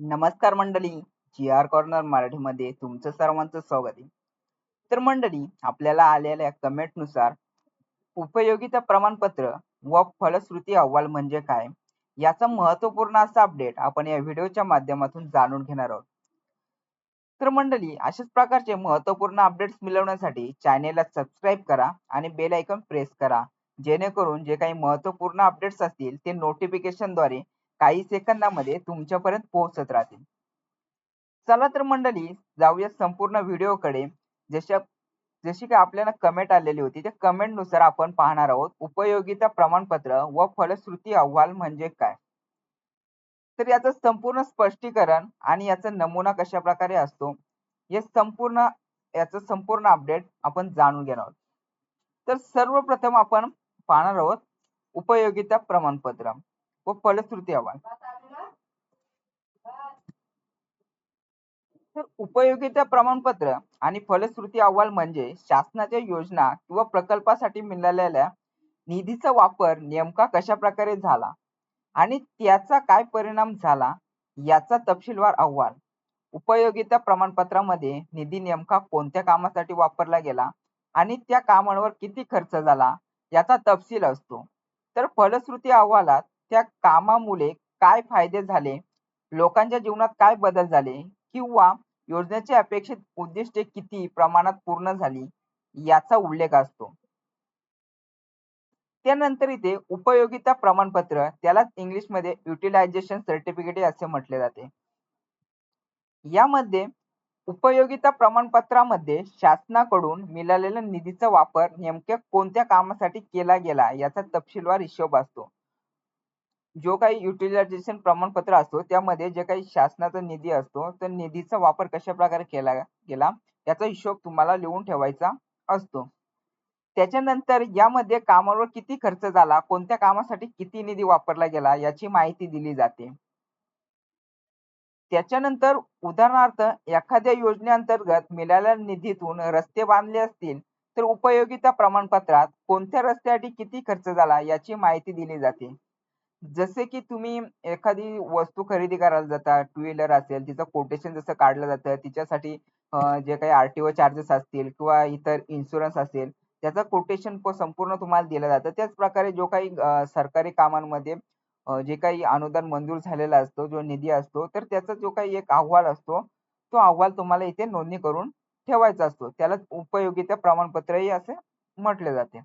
नमस्कार मंडळी जी R corner मराठीमध्ये तुमचं सर्वांचं स्वागत आहे. तर मंडळी आपल्याला आलेल्या कमेंटनुसार उपयोगिता प्रमाणपत्र व फलश्रुती अहवाल म्हणजे काय? याचा महत्त्वपूर्ण असा अपडेट आपण या व्हिडिओच्या माध्यमातून जाणून घेणार आहोत. तर मंडळी अशाच प्रकारचे महत्त्वपूर्ण अपडेट्स मिळवण्यासाठी चॅनेलला सबस्क्राईब करा आणि बेल आयकॉन प्रेस करा. जेणेकरून जे काही महत्त्वपूर्ण अपडेट्स असतील ते नोटिफिकेशनद्वारे काही सेकंदामध्ये तुमच्यापर्यंत पोहोचत राहतील. चला तर मंडळी जाऊया संपूर्ण व्हिडिओकडे. जशा जशी काही आपल्याला कमेंट आलेली होती त्या कमेंटनुसार आपण पाहणार आहोत उपयोगिता प्रमाणपत्र व फलश्रुती अहवाल म्हणजे काय? तर याचं संपूर्ण स्पष्टीकरण आणि याचा नमुना कशा प्रकारे असतो हे संपूर्ण याचं संपूर्ण अपडेट आपण जाणून घेणार आहोत. तर सर्वप्रथम आपण पाहणार आहोत उपयोगिता प्रमाणपत्र. व फलश्रुती अहवाल तर उपयोगिता प्रमाणपत्र आणि फलश्रुती अहवाल म्हणजे शासनाच्या योजना किंवा प्रकल्पासाठी मिळालेल्या निधीचा वापर नेमका कशा प्रकारे झाला आणि त्याचा काय परिणाम झाला याचा तपशीलवार अहवाल उपयोगिता प्रमाणपत्रामध्ये निधी नेमका कोणत्या कामासाठी वापरला गेला आणि त्या कामांवर किती खर्च झाला याचा तपशील असतो. तर फलश्रुती अहवालात त्या कामामुळे काय फायदे झाले? लोकांच्या जीवनात काय बदल झाले? किंवा योजनेचे अपेक्षित उद्दिष्टे किती प्रमाणात पूर्ण झाली? याचा उल्लेख असतो. त्यानंतर इथे उपयोगिता प्रमाणपत्र त्यालाच इंग्लिशमध्ये युटिलायझेशन सर्टिफिकेट असे म्हटले जाते. यामध्ये उपयोगिता प्रमाणपत्रामध्ये शासनाकडून मिळालेल्या निधीचा वापर नेमक्या कोणत्या कामासाठी केला गेला याचा तपशीलवार हिशोब असतो. जो काही युटिलायझेशन प्रमाणपत्र असतो त्यामध्ये जे काही शासनाचा निधी असतो तर निधीचा वापर कशा प्रकारे केला गेला याचा हिशोब तुम्हाला लिहून ठेवायचा असतो. त्याच्यानंतर यामध्ये कामावर किती खर्च झाला कोणत्या कामासाठी किती निधी वापरला गेला याची माहिती दिली जाते. त्याच्यानंतर उदाहरणार्थ एखाद्या योजनेअंतर्गत मिळालेल्या निधीतून रस्ते बांधले असतील तर उपयोगिता प्रमाणपत्रात कोणत्या रस्त्यासाठी किती खर्च झाला याची माहिती दिली जाते. जसे की तुम्ही एखादी वस्तू खरेदी करायला जाता टू व्हीलर असेल तिचं कोटेशन जसं काढलं जातं तिच्यासाठी जे काही आरटीओ चार्जेस असतील किंवा इतर इन्शुरन्स असेल त्याचं कोटेशन संपूर्ण तुम्हाला दिलं जातं. त्याच प्रकारे जो काही सरकारी कामांमध्ये जे काही अनुदान मंजूर झालेला असतो जो निधी असतो तर त्याचा जो काही एक अहवाल असतो तो अहवाल तुम्हाला इथे नोंदणी करून ठेवायचा असतो. त्याला उपयोगिता प्रमाणपत्रही असे म्हटले जाते.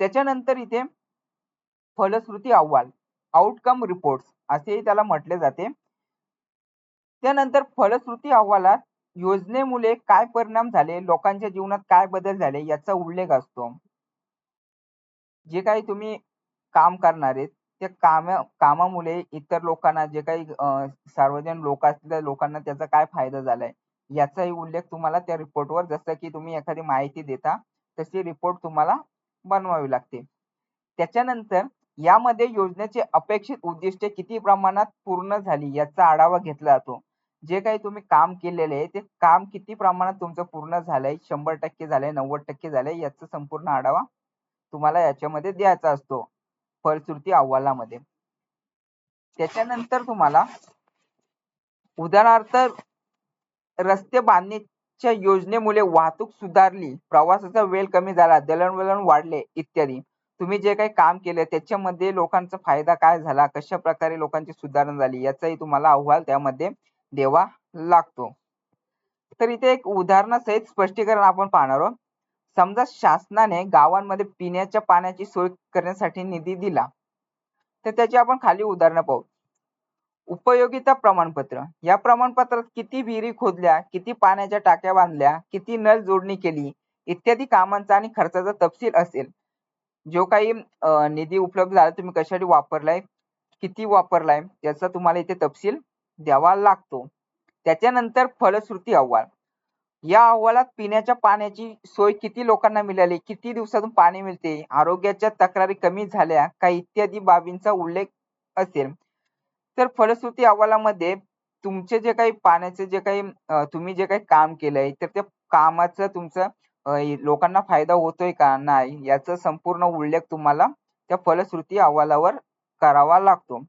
त्याच्यानंतर इथे फलश्रुती अहवाल. आउटकम रिपोर्ट असेही त्याला म्हटले जाते. त्यानंतर फलश्रुती अहवालात योजनेमुळे काय परिणाम झाले लोकांच्या जीवनात काय बदल झाले याचा उल्लेख असतो. जे काही तुम्ही काम करणार आहेत त्या कामा कामामुळे इतर लोकांना जे काही सार्वजनिक लोक असतील लोकांना त्याचा काय फायदा झालाय याचाही उल्लेख तुम्हाला त्या रिपोर्टवर जसं की तुम्ही एखादी माहिती देता तशी रिपोर्ट तुम्हाला बनवावी लागते. त्याच्यानंतर यामध्ये योजनेचे अपेक्षित उद्दिष्टे किती प्रमाणात पूर्ण झाली याचा आढावा घेतला जातो. जे काही तुम्ही काम केलेले आहे ते काम किती प्रमाणात तुमचं पूर्ण झालंय शंभर टक्के झालंय नव्वद टक्के झालंय याचा संपूर्ण आढावा तुम्हाला याच्यामध्ये द्यायचा असतो. फलश्रुती अहवालामध्ये. त्याच्यानंतर तुम्हाला उदाहरणार्थ रस्ते बांधणीच्या योजनेमुळे वाहतूक सुधारली प्रवासाचा वेळ कमी झाला दळणवळण वाढले इत्यादी. तुम्ही जे काही काम केले त्याच्यामध्ये लोकांचा फायदा काय झाला? कशा प्रकारे लोकांची सुधारणा झाली? याचाही तुम्हाला अहवाल त्यामध्ये द्यावा लागतो. तर इथे एक उदाहरणासहित स्पष्टीकरण आपण पाहणार आहोत. समजा शासनाने गावांमध्ये पिण्याच्या पाण्याची सोय करण्यासाठी निधी दिला. तर त्याची आपण खाली उदाहरणं पाहू. उपयोगिता प्रमाणपत्र. या प्रमाणपत्रात किती विहिरी खोदल्या किती पाण्याच्या टाक्या बांधल्या किती नळ जोडणी केली इत्यादी कामांचा आणि खर्चाचा तपशील असेल. जो काही निधी उपलब्ध झाला तुम्ही कशासाठी वापरलाय? किती वापरलाय? याचा तुम्हाला इथे तपशील द्यावा लागतो. त्याच्यानंतर फलश्रुती अहवाल. या अहवालात पिण्याच्या पाण्याची सोय किती लोकांना मिळाली? किती दिवसातून पाणी मिळते? आरोग्याच्या तक्रारी कमी झाल्या का? इत्यादी बाबींचा उल्लेख असेल. तर फलश्रुती अहवालामध्ये तुमचे जे काही पाण्याचे जे काही तुम्ही जे काही काम केलंय तर त्या कामाचं तुमचं लोकांना फायदा होतोय का नाही याचा संपूर्ण उल्लेख तुम्हाला त्या फलश्रुती अहवालावर करावा लागतो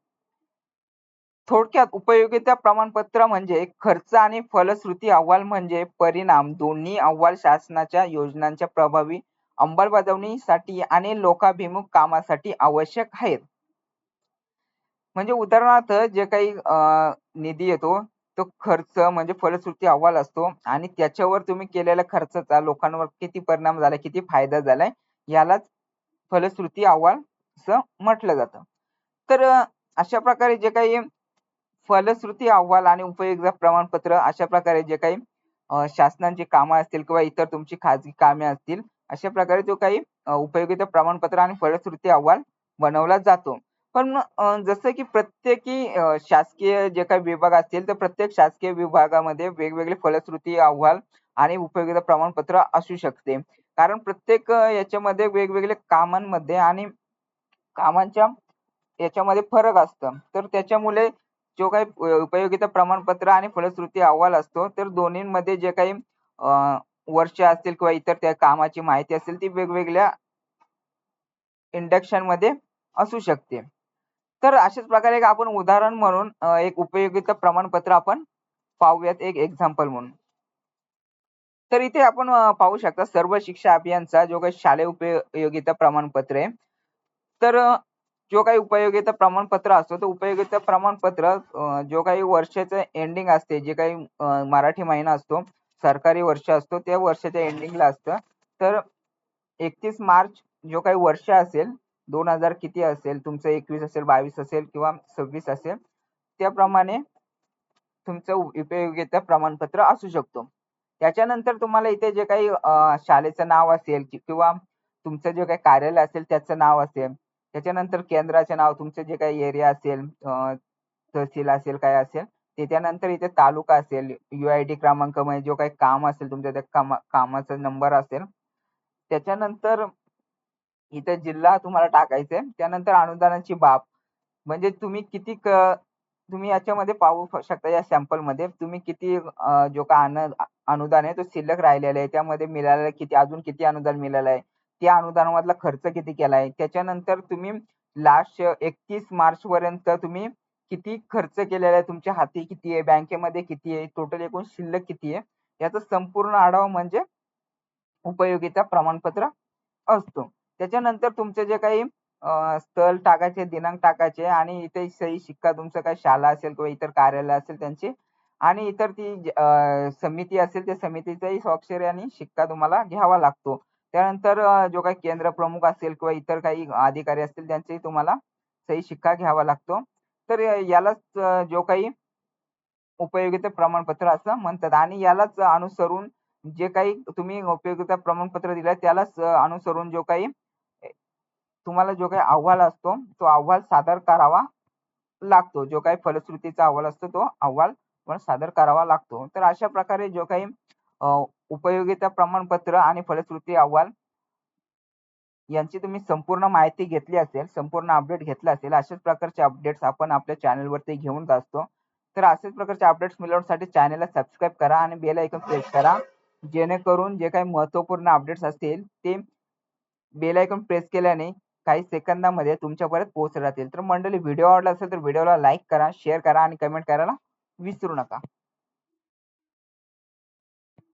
थोडक्यात उपयोगिता प्रमाणपत्र म्हणजे खर्च आणि फलश्रुती अहवाल म्हणजे परिणाम दोन्ही अहवाल शासनाच्या योजनांच्या प्रभावी अंमलबजावणीसाठी आणि लोकाभिमुख कामासाठी आवश्यक आहेत. म्हणजे उदाहरणार्थ जे काही निधी येतो तो खर्च म्हणजे फलश्रुती अहवाल असतो आणि त्याच्यावर तुम्ही केलेल्या खर्चाचा लोकांवर किती परिणाम झाला किती फायदा झालाय यालाच फलश्रुती अहवाल असं म्हटलं जातं. तर अशा प्रकारे जे काही फलश्रुती अहवाल आणि उपयोगिता प्रमाणपत्र अशा प्रकारे जे काही शासनाची कामं असतील किंवा इतर तुमची खाजगी कामे असतील अशा प्रकारे जो काही उपयोगिता प्रमाणपत्र आणि फलश्रुती अहवाल बनवला जातो. पण जसं की प्रत्येकी शासकीय जे काही विभाग असतील तर प्रत्येक शासकीय विभागामध्ये वेगवेगळे फलश्रुती अहवाल आणि उपयोगिता प्रमाणपत्र असू शकते. कारण प्रत्येक याच्यामध्ये वेगवेगळे कामांमध्ये आणि कामांच्या याच्यामध्ये फरक असतं. तर त्याच्यामुळे जो काही उपयोगिता प्रमाणपत्र आणि फलश्रुती अहवाल असतो तर दोन्हीमध्ये जे काही वर्ष असतील किंवा इतर त्या कामाची माहिती असेल ती वेगवेगळ्या इंडक्शनमध्ये असू शकते. तर अशाच प्रकारे एक आपण उदाहरण म्हणून एक उपयोगिता प्रमाणपत्र आपण पाहूयात एक एक्झाम्पल म्हणून. तर इथे आपण पाहू शकता सर्व शिक्षा अभियानचा जो काही शालेय उपयोगिता प्रमाणपत्र आहे. तर जो काही उपयोगिता प्रमाणपत्र असतो तो उपयोगिता प्रमाणपत्र जो काही वर्षाचं एंडिंग असते जे काही मराठी महिना असतो सरकारी वर्ष असतो त्या वर्षाच्या एंडिंगला असतं तर एकतीस मार्च जो काही वर्ष असेल दोन हजार किती असेल तुमचं एकवीस असेल बावीस असेल किंवा सव्वीस असेल त्याप्रमाणे तुमचं उपयोगिता प्रमाणपत्र असू शकतो. त्याच्यानंतर तुम्हाला इथे जे काही शाळेचं नाव असेल किंवा तुमचं जे काही कार्यालय असेल त्याचं नाव असेल. त्याच्यानंतर केंद्राचे नाव तुमचं जे काही एरिया असेल तहसील असेल काय असेल त्याच्यानंतर इथे तालुका असेल डी क्रमांक म्हणजे जो काही काम असेल तुमच्या त्या कामा कामाचा नंबर असेल. त्याच्यानंतर इथे जिल्हा तुम्हाला टाकायचा आहे त्यानंतर अनुदानाची बाब. म्हणजे तुम्ही किती तुम्ही याच्यामध्ये पाहू शकता या सॅम्पलमध्ये. तुम्ही किती जो का अनुदान आहे तो शिल्लक राहिलेला आहे. त्यामध्ये मिळालेलं किती अजून किती अनुदान मिळालं आहे. त्या अनुदानामधला खर्च किती केला आहे त्याच्यानंतर तुम्ही लास्ट एकतीस मार्च पर्यंत तुम्ही किती खर्च केलेला आहे तुमच्या हाती? किती आहे? बँकेमध्ये किती आहे? टोटल एकूण शिल्लक किती आहे? याचा संपूर्ण आढावा म्हणजे उपयोगिता प्रमाणपत्र असतो. त्याच्यानंतर तुमचे जे काही स्थळ टाकायचे दिनांक टाकायचे आणि इथे सही शिक्का तुमचं काही शाळा असेल किंवा इतर कार्यालय असेल त्यांची आणि इतर ती समिती असेल त्या समितीचाही स्वाक्षरी आणि शिक्का तुम्हाला घ्यावा लागतो. त्यानंतर जो काही केंद्र प्रमुख असेल किंवा इतर काही अधिकारी असतील त्यांचेही तुम्हाला सही शिक्का घ्यावा लागतो. तर यालाच जो काही उपयोगिता प्रमाणपत्र असं म्हणतात आणि यालाच अनुसरून जे काही तुम्ही उपयोगिता प्रमाणपत्र दिलं त्यालाच अनुसरून जो काही तुम्हाला जो काही अहवाल असतो तो अहवाल सादर करावा लागतो. जो काही फलश्रुतीचा अहवाल असतो तो अहवाल पण सादर करावा लागतो. तर अशा प्रकारे जो काही उपयोगिता प्रमाणपत्र आणि फलश्रुती अहवाल यांची तुम्ही संपूर्ण माहिती घेतली असेल संपूर्ण अपडेट घेतला असेल अशाच प्रकारचे अपडेट्स आपण आपल्या चॅनलवरती घेऊन असतो तर अशाच प्रकारचे अपडेट्स मिळवण्यासाठी चॅनलला सबस्क्राईब करा आणि बेल ऐकून प्रेस करा. जेणेकरून जे काही महत्त्वपूर्ण अपडेट्स असतील ते बेल ऐकून प्रेस केल्याने काही सेकंदामध्ये तुमच्यापर्यंत पोहोचत जातील. तर मंडळी व्हिडिओ आवडला असेल तर व्हिडिओला लाईक करा शेअर करा आणि कमेंट करायला विसरू नका.